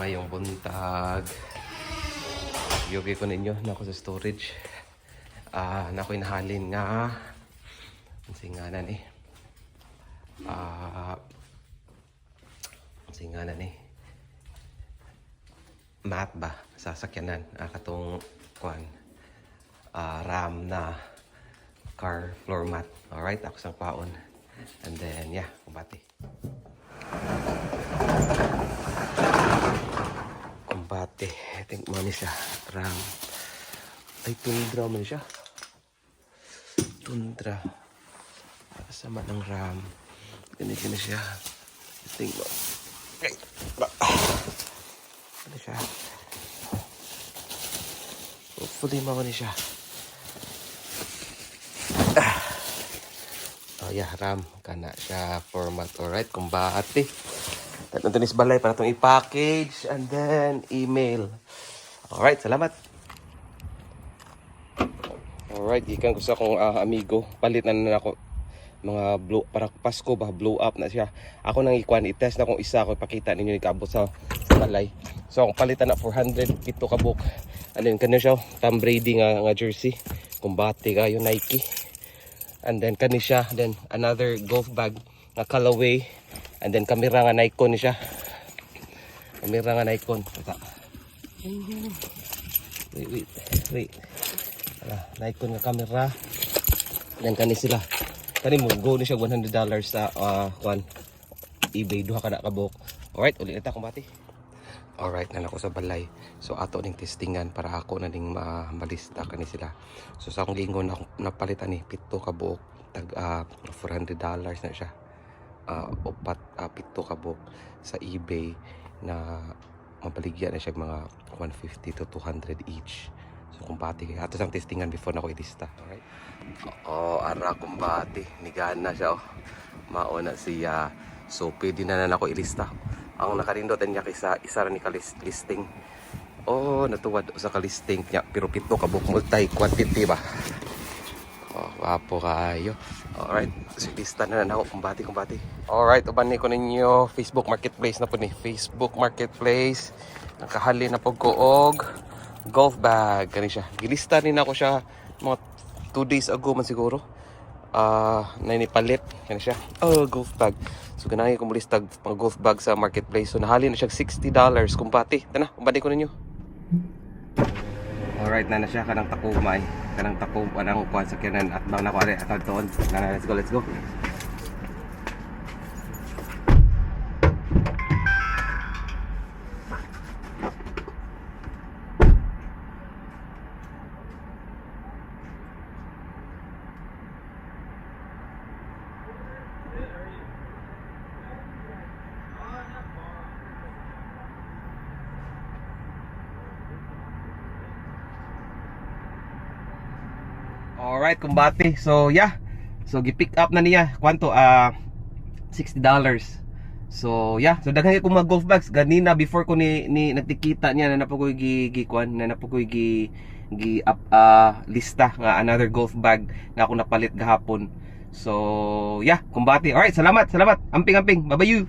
Mayong buntag. Yogi ko ninyo na ako sa storage. Ah, na ako inahalin nga. Singanan eh. Ah, singanan eh. Mat ba? Sasakyanan. Ah, katong kuan. Ah, RAM na car floor mat. Alright, ako sang paon. And then, yeah, kumbati. Kumbati. I think money siya. RAM. Ay, tundra man siya. Tundra. Kasama ng RAM. Ganito na siya. I think mo. Okay. Ano siya? Hopefully, mawala siya. Oh yeah, RAM. Kana siya format. Alright, kumbati. Tatang tunis balay para itong i-package and then email. Alright, salamat. Alright, ikan ko sa akong ah, amigo. Palit na na ako mga blow para Pasko ba blow up na siya. Ako nang ikuan i-test na kung isa ko ipakita ninyo ikabot sa, sa balay. So akong palitan na 400 pito ka book. And then kano siya Tom Brady nga nga jersey. Kumbati kayo Nike. And then kani siya then another golf bag nga Callaway. And then kamera nga Nikon ni siya. Kamera nga Nikon. Ito. Wait, wait, wait. Ah, Nikon nga kamera. Then kani sila. Kani mo go ni siya 100 dollars sa uh, kwan eBay duha ka na kabok. Alright, ulit na ta kumbati. Alright, na ako sa balay. So ato ning testingan para ako na ning ma malista kani sila. So sa akong gingon na napalitan ni pito ka buok tag ah, 400 dollars na siya. Ah, upat ah, pito ka buok sa eBay na mabaligyan na siya mga 150 to 200 each. So kumbati kay ato sang testingan before na ko ilista. Alright. Oo, ara kumbati. Nigana siya oh. Mauna siya. So pwede na na ako ilista. Ang nakarindotan niya kaysa isa ra ni listing. Oh, natuwad sa kalisting niya. Pero pito ka book multi quantity ba? Wapo kayo. Alright, so lista na na ako kumbati kumbati. Alright, uban ni ko ninyo Facebook Marketplace na po ni Facebook Marketplace. Nakahali na po ko golf bag kani siya. Gilista rin ako siya mga 2 days ago man siguro. Ah, uh, palit kani siya. Oh, golf bag. So ganahi ko mulistag mga golf bag sa marketplace. So nahali na siya $60 kumpati. Tana, umbani ko ninyo. Alright na na siya kanang takumay. Kanang takum anang kuan sa kinan at bang nako ari atad doon. Na, na, let's go, let's go. Alright, kumbati. So, yeah. So, gi-pick up na niya. Kwanto? Ah, $60. So, yeah. So, daghan ko mga golf bags. Ganina, before ko ni, ni nagtikita niya na napo ko gi, gi, kwan, na napo ko gi, gi up, ah, lista nga another golf bag nga ako napalit gahapon. So, yeah. Kumbati. Alright, salamat, salamat. Amping-amping. Babayu.